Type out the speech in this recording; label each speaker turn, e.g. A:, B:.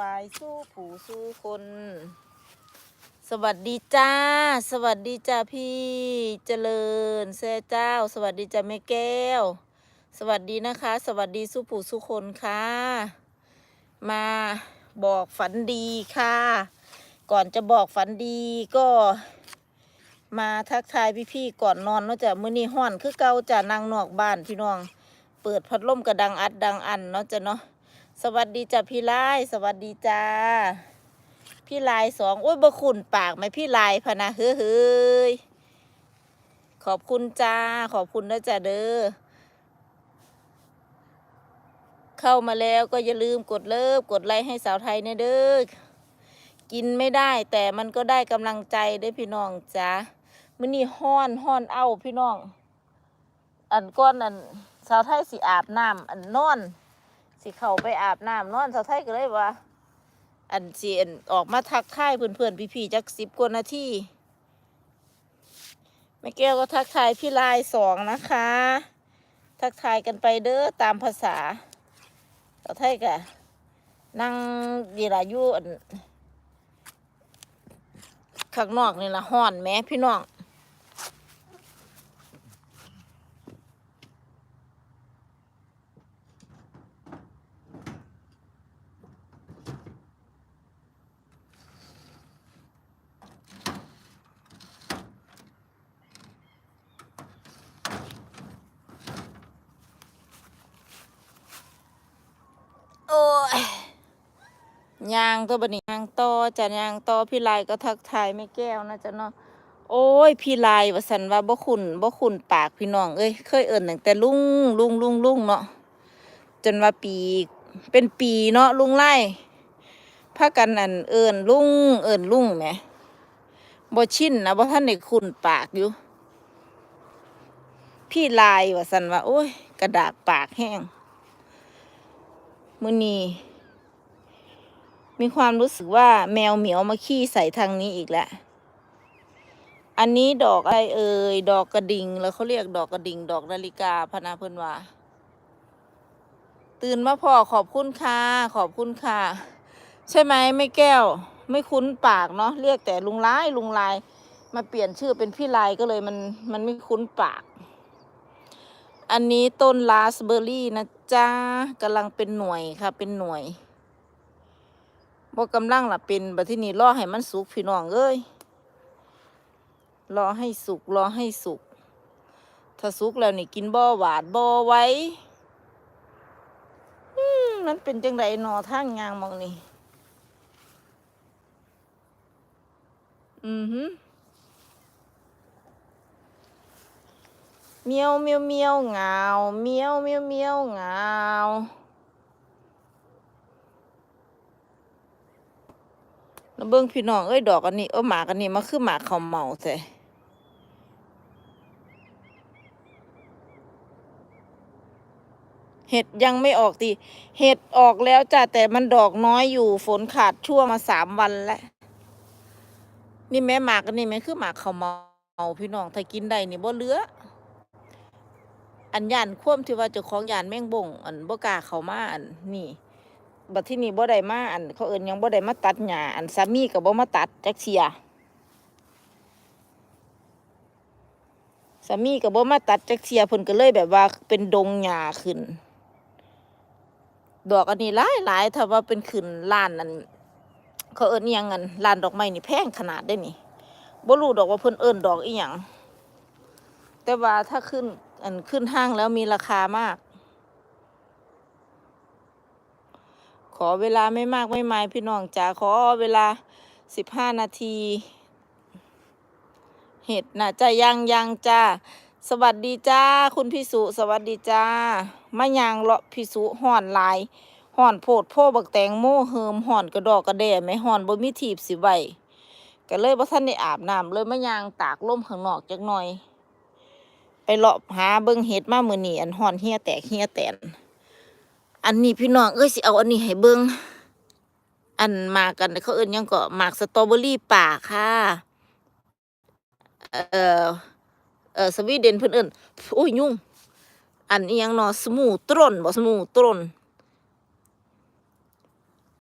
A: ไปสู้ผู้สู้คน สวัสดีจ้า สวัสดีจ้าพี่เจริญแซ่เจ้า สวัสดีจ้าแม่แก้ว สวัสดีนะคะ สวัสดีสู้ผู้สู้คนค่ะ มาบอกฝันดีค่ะ ก่อนจะบอกฝันดีก็มาทักทายพี่ๆก่อนนอนเนาะจ้ะมื้อนี้ห้อนคือเก่าจ้ะนั่งนอกบ้านพี่น้อง เปิดพัดลมกระดังอัดดังอันเนาะจ้ะเนาะ สวัสดีจ้ะพี่ไล่สวัสดีจ้า พี่ลายสองโอ้ยบ่ขุนปากไหมพี่ลายพะนะเฮ้ยเฮ้ยขอบคุณจ้า ขอบคุณนะจ้าเด้อเข้ามาแล้วก็อย่าลืมกดเลิฟกดไลค์ให้สาวไทยนะเด้อกินไม่ได้แต่มันก็ได้กำลังใจได้พี่น้องจ้ามื้อนี้ฮ้อนฮ้อนเอ้าพี่น้อง อันก้อนอันสาวไทยสิอาบน้ำอันนอน สิเข้าไปอาบน้ำนอนสาวไทยก็เลยว่า อันสิอันออกมาทักทายเพื่อนๆพี่ๆจักสิบกว่านาทีแม่แก้วก็ทักทายพี่ลายสองนะคะ ทักทายกันไปเด้อตามภาษาต่อไทยกะนั่งดีลายู่อันข้างนอกนี่ละห้อนแม่พี่น้อง โอ้ย ยางตัวบันนี้ยางต่อจะยางต่อพี่ลายก็ทักทายไม่แก้วนะจ๊ะเนาะโอ้ย พี่ลายว่าสันว่าบ่ขุนบ่ขุนปากพี่น้องเอ้ยเคยเอิ่นตั้งแต่ลุงลุงลุงลุงเนาะจนว่าปีเป็นปีเนาะลุงไล่พากันอันเอิ่นลุงเอิ่นลุงแหมบ่ชินนะบ่ท่านได้ขุนปากอยู่ พี่ลายว่าสันว่าโอ้ย กระดากปากแห้งมือนี้ มีความรู้สึกว่าแมวเหมียวมาขี้ใส่ทางนี้อีกแล้ว อันนี้ดอกอะไรเอ่ย ดอกกระดิ่ง แล้วเขาเรียกดอกกระดิ่ง ดอกนาฬิกาพนาเพิ่นว่า ตื่นมาพ่อขอบคุณค่ะ ขอบคุณค่ะ ใช่ไหมไม่แก้ว ไม่คุ้นปากเนาะ เรียกแต่ลุงลายลุงลาย มาเปลี่ยนชื่อเป็นพี่ลายก็เลยมันมันไม่คุ้นปาก อันนี้ต้นลาสเบอร์รี่นะจ้ากำลังเป็นหน่วยค่ะ เป็นหน่วย บ่กำลังล่ะเป็นบัดที่นี่รอให้มันสุกพี่น้องเอ้ยรอให้สุกรอให้สุก ถ้าสุกแล้วนี่กินบ่หวานบ่ไว้อืมมันเป็นจังไดหนอท่างยางมองนี่อือหือเมียวเมียวเมียวเงาเมียวเมียวเมียวเงาแล้ว เบิ่งพี่น้องเอ้ยดอกอันนี้เออหมากอันนี้มาคือหมากเขาเมาแท้เห็ดยังไม่ออกตีเห็ดออกแล้วจ้ะแต่มันดอกน้อยอยู่ฝนขาดชั่วมาสามวันแล้วนี่แม่หมากอันนี้แม่คือหมากเขาเมาพี่น้องถ้ากินได้นี่บ่เหลืออันยานคว่ำที่ว่าเจ้าของยานแม่งบ่งอันบ่กาเขามาอันนี่ บัดที่นี่บ่ได้มาอันเขาเอิ้นหยังบ่ได้มาตัดหญ้าอันสามีก็บ่มาตัดจักเสียสามีก็บ่มาตัดจักเสียเพิ่นก็เลยแบบว่าเป็นดงหญ้าขึ้น ดอกอันนี้หลายหลายถ้าว่าเป็นขึ้นล้านอันเขาเอิ้นอิหยังอันล้านดอกไม้นี่แพงขนาดได้นี่บ่รู้ดอกว่าเพิ่นเอิ้นดอกอีหยังแต่ว่าถ้าขึ้นอันขึ้นห้างแล้วมีราคามาก ขอเวลาไม่มากไม่ไมายพี่น้องจ๋าขอเวลาสิบห้านาที เห็ดนะจะยังยังจ้าสวัสดีจ้า คุณพี่สุสวัสดีจ้ามะยางเลาะพี่สุห่อนหลายห่อนโพดโพบักแตงโมเฮิมห่อนกระดอกกระแด่ไหม่ห่อนบ่มีทีบสิไว้ก็เลยบ่ทันได้อาบน้ำเลยมะยางตากล่มข้างนอกจักหน่อย ไปเลาะหาเบิ่งเห็ดมามื้อนี้อันห่อนเหียแตกเหียแตน อันนี้พี่น้องเอ้ยสิเอาอันนี้ให้เบิ่งอันมากันเขาเอิ้นยังก็หมากสตรอเบอรี่ป่าค่ะ เอ่อเอ่อสวีเดนเพื่อนเอิ้นโอ้ยยุ่ง อันนี้ยังนอสมูตรนบ่สมูตรน